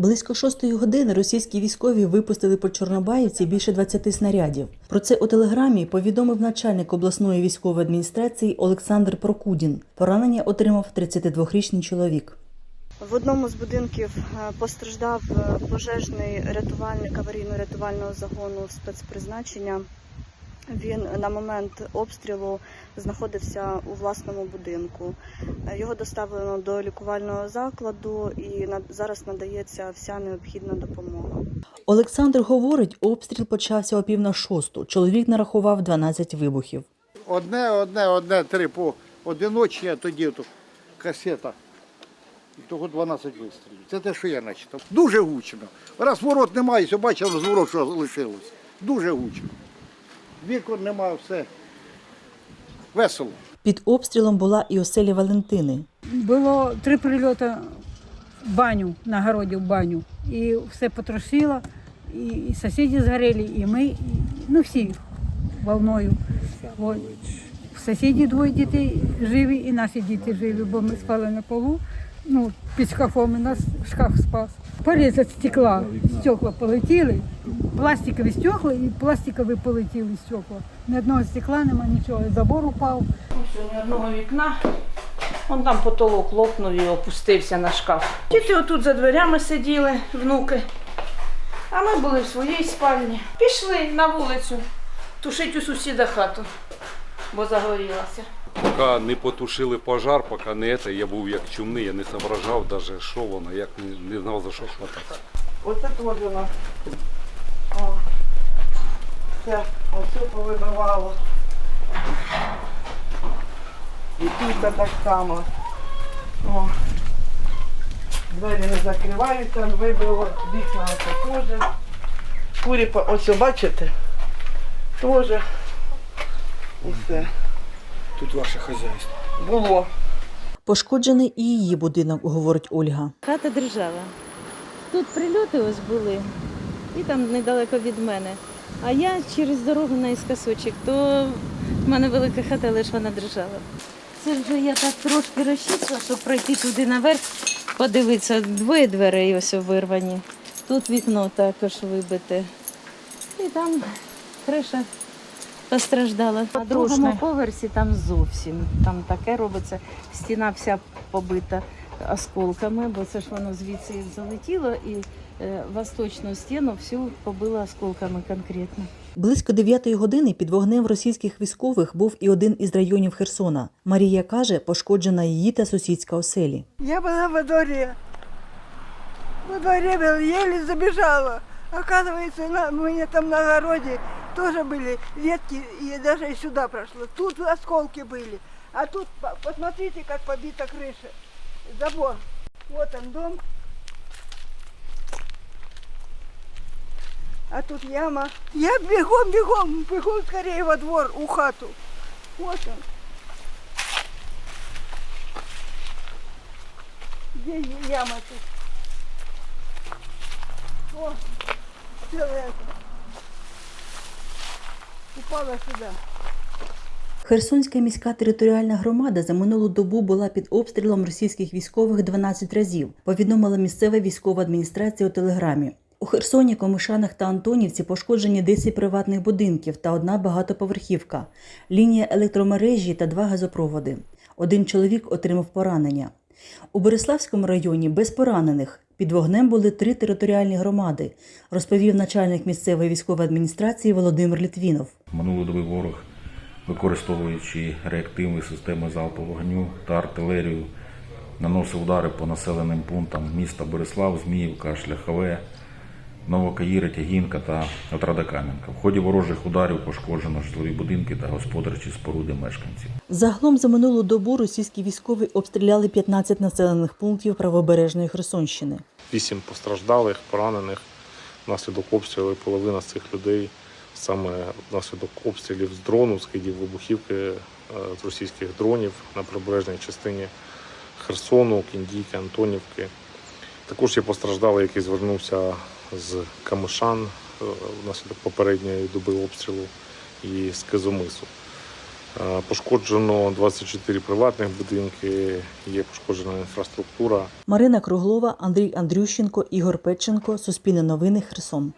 Близько шостої години російські військові випустили по Чорнобаївці більше 20 снарядів. Про це у телеграмі повідомив начальник обласної військової адміністрації Олександр Прокудін. Поранення отримав 32-річний чоловік. В одному з будинків е, постраждав е, пожежний рятувальник аварійно-рятувального загону спецпризначення. Він на момент обстрілу знаходився у власному будинку. Е, Його доставлено до лікувального закладу і на- зараз надається вся необхідна допомога. Олександр говорить, обстріл почався о пів на шосту. Чоловік нарахував 12 вибухів. Одне, одне, одне, три по одиночні, а тоді то касета. І того 12 вистрілів. Це те, що я начитав. Дуже гучно. Раз ворот немає, все бачив, з ворот що лишилось. Дуже гучно. Вікон немає, все. Весело. Під обстрілом була і оселя Валентини. Було три прильоти в баню, на городі в баню. І все потрошило, і, сусіди згоріли, і ми, і, ну всі волною. От. В сусідів двоє дітей живі, і наші діти живі, бо ми спали на полу. Ну, під шкафом і нас шкаф спас. Поріз від стекла, стекла полетіли, пластикові стекла і пластикові полетіли стекла. Ні одного стекла нема, нічого. Забор упав. Ось ні одного вікна. Вон там потолок лопнув і опустився на шкаф. Діти отут за дверями сиділи, внуки. А ми були в своїй спальні. Пішли на вулицю тушити у сусіда хату, бо загорілася. Поки не потушили пожар, поки не це, я був як чумний, я не соображав навіть, що воно, як не, не знав за що хвататися. Оце. О. Все, оце повибивало. І тут так само. О. Двері не закриваються, вибило вікна теж. Курі, ось бачите? Теж. Усе. Тут ваше хазяйство. Було. Пошкоджений і її будинок, говорить Ольга. Хата держава. Тут прильоти ось були, і там недалеко від мене. А я через дорогу наїскосочок, то в мене велика хата, але ж вона держава. Це вже я так трошки розчісла, щоб пройти туди наверх, подивитися, двоє дверей ось вирвані. Тут вікно також вибите. І там криша постраждала. На другому поверсі там зовсім. Там таке робиться. Стіна вся побита осколками, бо це ж воно звідси залетіло і восточну стіну всю побило осколками конкретно. Близько 9 години під вогнем російських військових був і один із районів Херсона. Марія каже, пошкоджена її та сусідська оселі. Я была во дворе. Во дворе была, еле забежала. Оказывается, на, у меня там на огороде тоже были ветки, и даже и сюда прошло. Тут осколки были. А тут, по- посмотрите, как побита крыша. Забор. Вот он дом. А тут яма. Я бегом, бегом, бегом скорее во двор, у хату. Вот он. Где яма тут? О, целая это. Упала сюда. Херсонська міська територіальна громада за минулу добу була під обстрілом російських військових 12 разів, повідомила місцева військова адміністрація у телеграмі. У Херсоні, Комишанах та Антонівці пошкоджені 10 приватних будинків та одна багатоповерхівка, лінія електромережі та два газопроводи. Один чоловік отримав поранення. У Бориславському районі без поранених під вогнем були три територіальні громади, розповів начальник місцевої військової адміністрації Володимир Літвінов. Минулої доби ворог, використовуючи реактивні системи залпового вогню та артилерію, наносив удари по населеним пунктам міста Борислав, Зміївка, Шляхове, Новокаїри, Тягінка та Отрадокам'янка. В ході ворожих ударів пошкоджено житлові будинки та господарчі споруди мешканців. Загалом за минулу добу російські військові обстріляли 15 населених пунктів правобережної Херсонщини. Вісім постраждалих, поранених внаслідок обстрілів. Половина з цих людей саме внаслідок обстрілів з дрону, скидів вибухівки е, з російських дронів на прибережній частині Херсону, Кіндійки, Антонівки. Також є постраждалий, який звернувся з Камишан е, внаслідок попередньої доби обстрілу і з Кизомису. Е, Пошкоджено 24 приватних будинки, є пошкоджена інфраструктура. Марина Круглова, Андрій Андрющенко, Ігор Петченко. Суспільне новини. Херсон.